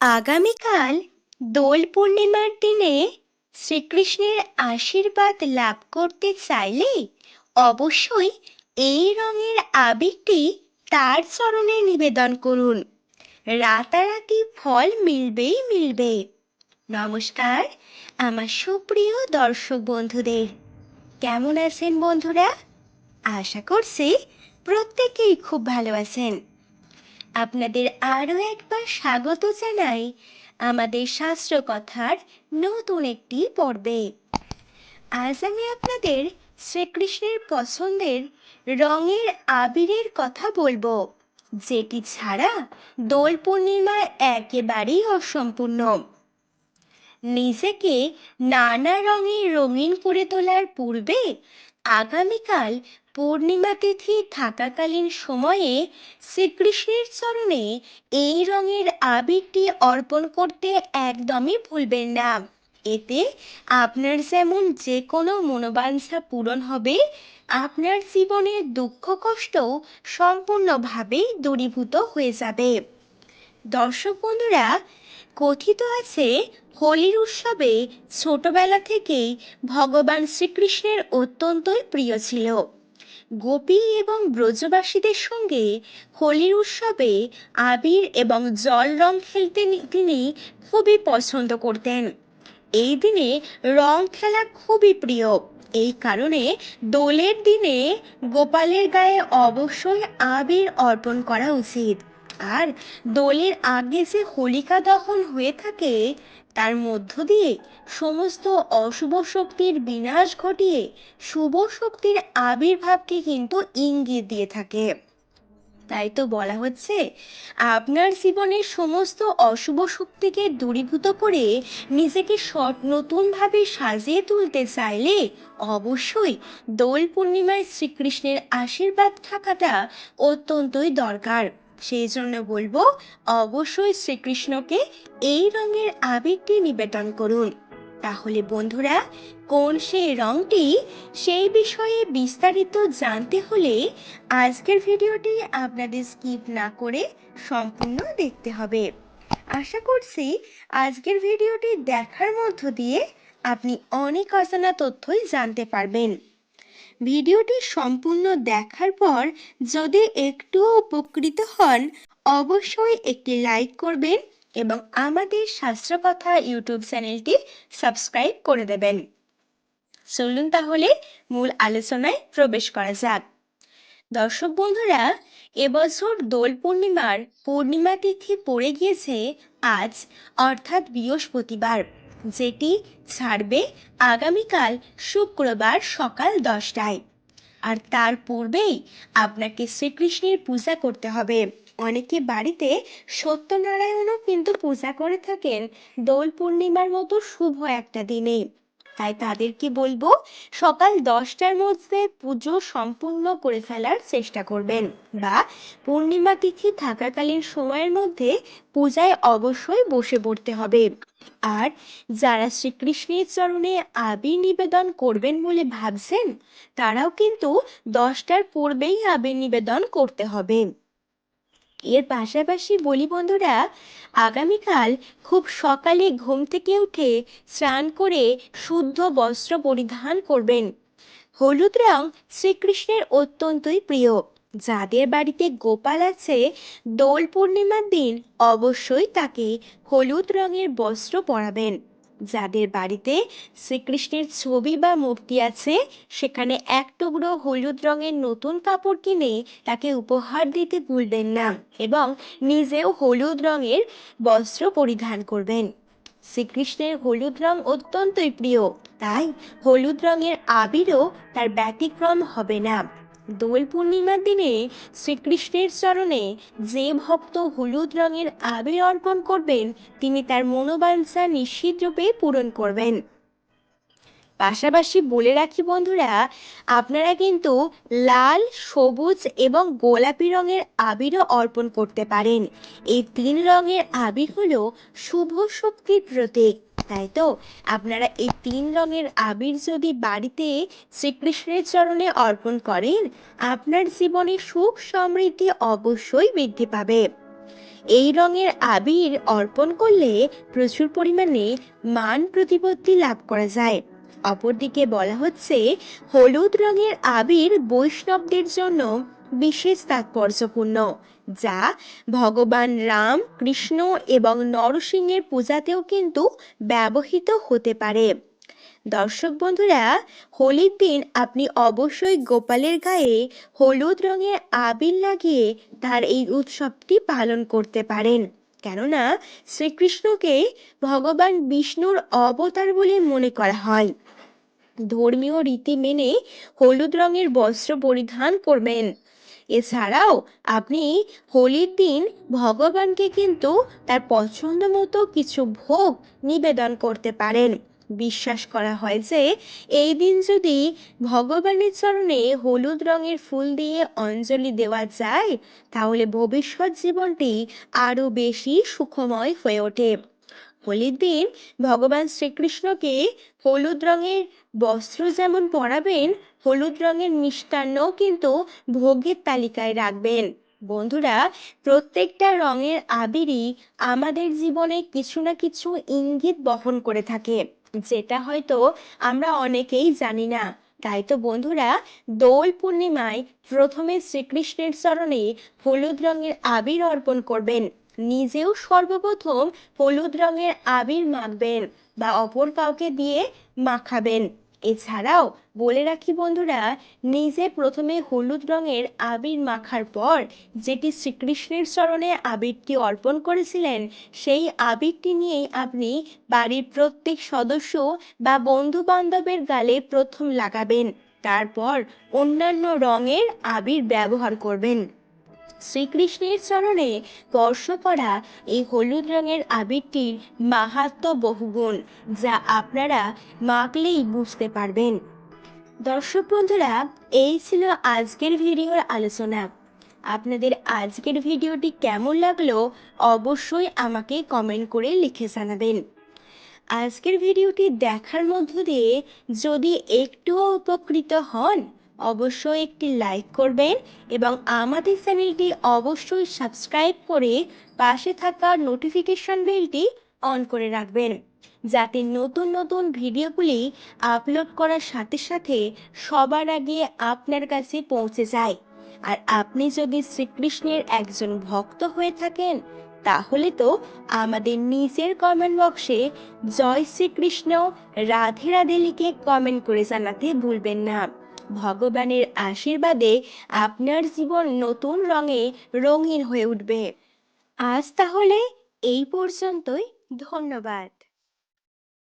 আগামীকাল দোল পূর্ণিমার দিনে শ্রীকৃষ্ণের আশীর্বাদ লাভ করতে চাইলে অবশ্যই এই রঙের আবিরটি তার চরণে নিবেদন করুন। রাতারাতি ফল মিলবেই মিলবে। নমস্কার, আমার সুপ্রিয় দর্শক বন্ধুদের। কেমন আছেন বন্ধুরা? আশা করছি প্রত্যেকেই খুব ভালো আছেন। আপনাদের আরও একবার স্বাগত জানাই আমাদের শাস্ত্র কথার নতুন একটি পর্বে। আজ আমি আপনাদের শ্রীকৃষ্ণের পছন্দের রঙের আবিরের কথা বলব, যেটি ছাড়া দোল পূর্ণিমা একেবারেই অসম্পূর্ণ। নিজেকে নানা রঙে রঙিন করে তোলার পূর্বে আগামীকাল পূর্ণিমা তিথি থাকাকালীন সময়ে শ্রীকৃষ্ণের চরণে এই রঙের আবিরটি অর্পণ করতে একদমই ভুলবেন না। এতে আপনার যেমন যে কোনো মনোবাঞ্ছা পূরণ হবে, আপনার জীবনের দুঃখ কষ্ট সম্পূর্ণভাবেই দূরীভূত হয়ে যাবে। দর্শক বন্ধুরা, কথিত আছে, হোলির উৎসবে ছোটবেলা থেকেই ভগবান শ্রীকৃষ্ণের অত্যন্তই প্রিয় ছিল। গোপী এবং ব্রজবাসীদের সঙ্গে হোলির উৎসবে আবির এবং জল রং খেলতে তিনি খুবই পছন্দ করতেন। এই দিনে রং খেলা খুবই প্রিয়। এই কারণে দোলের দিনে গোপালের গায়ে অবশ্যই আবির অর্পণ করা উচিত। আর দোলের আগে যে হোলিকা দহন হয়ে থাকে, তার মধ্য দিয়ে সমস্ত অশুভ শক্তির বিনাশ ঘটিয়ে শুভ শক্তির আবির্ভাবকে কিন্তু ইঙ্গিত দিয়ে থাকে। তাই তো বলা হচ্ছে, আপনার জীবনের সমস্ত অশুভ শক্তিকে দূরীভূত করে নিজেকে সৎ নতুনভাবে সাজিয়ে তুলতে চাইলে অবশ্যই দোল পূর্ণিমায় শ্রীকৃষ্ণের আশীর্বাদ থাকাটা অত্যন্তই দরকার। সেই জন্য বলব, অবশ্যই শ্রীকৃষ্ণকে এই রঙের আবেগটি নিবেদন করুন। তাহলে বন্ধুরা, কোন সেই রংটি সেই বিষয়ে বিস্তারিত জানতে হলে আজকের ভিডিওটি আপনাদের স্কিপ না করে সম্পূর্ণ দেখতে হবে। আশা করছি আজকের ভিডিওটি দেখার মধ্য দিয়ে আপনি অনেক অজানা তথ্যই জানতে পারবেন। ভিডিওটি সম্পূর্ণ দেখার পর যদি একটু উপকৃত হন, অবশ্যই একটি লাইক করবেন এবং আমাদের শাস্ত্রকথা ইউটিউব চ্যানেলটি সাবস্ক্রাইব করে দেবেন। চলুন তাহলে মূল আলোচনায় প্রবেশ করা যাক। দর্শক বন্ধুরা, এবছর দোল পূর্ণিমার পূর্ণিমা তিথি পড়ে গিয়েছে আজ, অর্থাৎ বৃহস্পতিবার। যেটি ছাড়বে আগামীকাল শুক্রবার সকাল দশটায়। আর তার পূর্বেই আপনাকে শ্রীকৃষ্ণের পূজা করতে হবে। অনেকে বাড়িতে সত্যনারায়ণও কিন্তু পূজা করে থাকেন। দোল পূর্ণিমার মতো শুভ একটা দিনে। তাই তাদেরকে বলব সকাল দশটার মধ্যে পুজো সম্পূর্ণ করে ফেলার চেষ্টা করবেন বা পূর্ণিমা তিথি থাকাকালীন সময়ের মধ্যে পূজায় অবশ্যই বসে পড়তে হবে। আর যারা শ্রীকৃষ্ণের চরণে আবির নিবেদন করবেন বলে ভাবছেন, তারাও কিন্তু দশটার পূর্বেই আবির নিবেদন করতে হবে। এর পাশাপাশি বলি বন্ধুরা, আগামীকাল খুব সকালে ঘুম থেকে উঠে স্নান করে শুদ্ধ বস্ত্র পরিধান করবেন। হলুদ রং শ্রীকৃষ্ণের অত্যন্তই প্রিয়। যাদের বাড়িতে গোপাল আছে, দোল পূর্ণিমার দিন অবশ্যই তাকে হলুদ রঙের বস্ত্র পরাবেন। যাদের বাড়িতে শ্রীকৃষ্ণের ছবি বা মূর্তি আছে, সেখানে এক টুকরো হলুদ রঙের নতুন কাপড় কিনে তাকে উপহার দিতে ভুলবেন না এবং নিজেও হলুদ রঙের বস্ত্র পরিধান করবেন। শ্রীকৃষ্ণের হলুদ রং অত্যন্তই প্রিয়, তাই হলুদ রঙের আবিরও তার ব্যতিক্রম হবে না। দোল পূর্ণিমার দিনে শ্রীকৃষ্ণের চরণে যে ভক্ত হলুদ রঙের আবির অর্পণ করবেন, তিনি তার মনোবাঞ্ছা নিশ্চিত রূপে পূরণ করবেন। পাশাপাশি বলে রাখি বন্ধুরা, আপনারা কিন্তু লাল, সবুজ এবং গোলাপি রঙের আবিরও অর্পণ করতে পারেন। এই তিন রঙের আবির হলো শুভ শক্তির প্রতীক। তাই তো? আপনারা এই তিন রঙের আবির যদি বাড়িতে শ্রীকৃষ্ণের চরণে অর্পণ করেন, আপনার জীবনে সুখ সমৃদ্ধি অবশ্যই বৃদ্ধি পাবে। এই রঙের আবির অর্পণ করলে প্রচুর পরিমাণে মান প্রতিপত্তি লাভ করা যায়। অপরদিকে বলা হচ্ছে, হলুদ রঙের আবির বৈষ্ণবদের জন্য বিশেষ তাৎপর্যপূর্ণ, যা ভগবান রাম, কৃষ্ণ এবং নরসিংহের পূজাতেও কিন্তু ব্যবহৃত হতে পারে। দর্শক বন্ধুরা, হোলির দিন আপনি অবশ্যই গোপালের গায়ে হলুদ রঙের আবির লাগিয়ে তার এই উৎসবটি পালন করতে পারেন। কেননা, শ্রীকৃষ্ণকে ভগবান বিষ্ণুর অবতার বলে মনে করা হয়। ধর্মীয় রীতি মেনে হলুদ রঙের বস্ত্র পরিধান করবেন। এছাড়াও আপনি হোলির দিন ভগবানকে কিন্তু তার পছন্দ মতো কিছু ভোগ নিবেদন করতে পারেন। বিশ্বাস করা হয় যে এই দিন যদি ভগবানের চরণে হলুদ রঙের ফুল দিয়ে অঞ্জলি দেওয়া যায়, তাহলে ভবিষ্যৎ জীবনটি আরও বেশি সুখময় হয়ে ওঠে। হোলির দিন ভগবান শ্রীকৃষ্ণকে হলুদ রঙের বস্ত্র যেমন পরাবেন, হলুদ রঙের মিষ্টান্ন কিন্তু ভোগের তালিকায় রাখবেন। বন্ধুরা, প্রত্যেকটা রঙের আবিরই আমাদের জীবনে কিছু না কিছু ইঙ্গিত বহন করে থাকে। যেটা হয়তো আমরা অনেকেই জানি না। তাই তো বন্ধুরা, দোল পূর্ণিমায় প্রথমে শ্রীকৃষ্ণের চরণে হলুদ রঙের আবির অর্পণ করবেন। নিজেও সর্বপ্রথম হলুদ রঙের আবির মাখবেন বা অপর কাউকে দিয়ে মাখাবেন। এছাড়াও বলে রাখি বন্ধুরা, নিজে প্রথমে হলুদ রঙের আবির মাখার পর যেটি শ্রীকৃষ্ণের চরণে আবিরটি অর্পণ করেছিলেন, সেই আবিরটি নিয়েই আপনি বাড়ির প্রত্যেক সদস্য বা বন্ধু বান্ধবের গালে প্রথম লাগাবেন। তারপর অন্যান্য রঙের আবির ব্যবহার করবেন। শ্রীকৃষ্ণের চরণে স্পর্শ করা এই হলুদ রঙের আবিরটির মাহাত্ম বহুগুণ, যা আপনারা মাখলেই বুঝতে পারবেন। দর্শক বন্ধুরা, এই ছিল আজকের ভিডিওর আলোচনা। আপনাদের আজকের ভিডিওটি কেমন লাগল অবশ্যই আমাকে কমেন্ট করে লিখে জানাবেন। আজকের ভিডিওটি দেখার মধ্য দিয়ে যদি একটুও উপকৃত হন অবশ্যই একটি লাইক করবেন এবং আমাদের চ্যানেলটি অবশ্যই সাবস্ক্রাইব করে পাশে থাকা নোটিফিকেশন বেলটি অন করে রাখবেন। যাতে নতুন নতুন ভিডিওগুলি আপলোড করার সাথে সাথে সবার আগে আপনার কাছে পৌঁছে যায়। আর আপনি যদি শ্রীকৃষ্ণের একজন ভক্ত হয়ে থাকেন, তাহলে তো আমাদের নিজের কমেন্ট বক্সে জয় শ্রীকৃষ্ণ রাধে রাধে লিখে কমেন্ট করে জানাতে ভুলবেন না। ভগবানের আশীর্বাদে আপনার জীবন নতুন রঙে রঙিন হয়ে উঠবে। আজ তাহলে এই পর্যন্তই। ধন্যবাদ।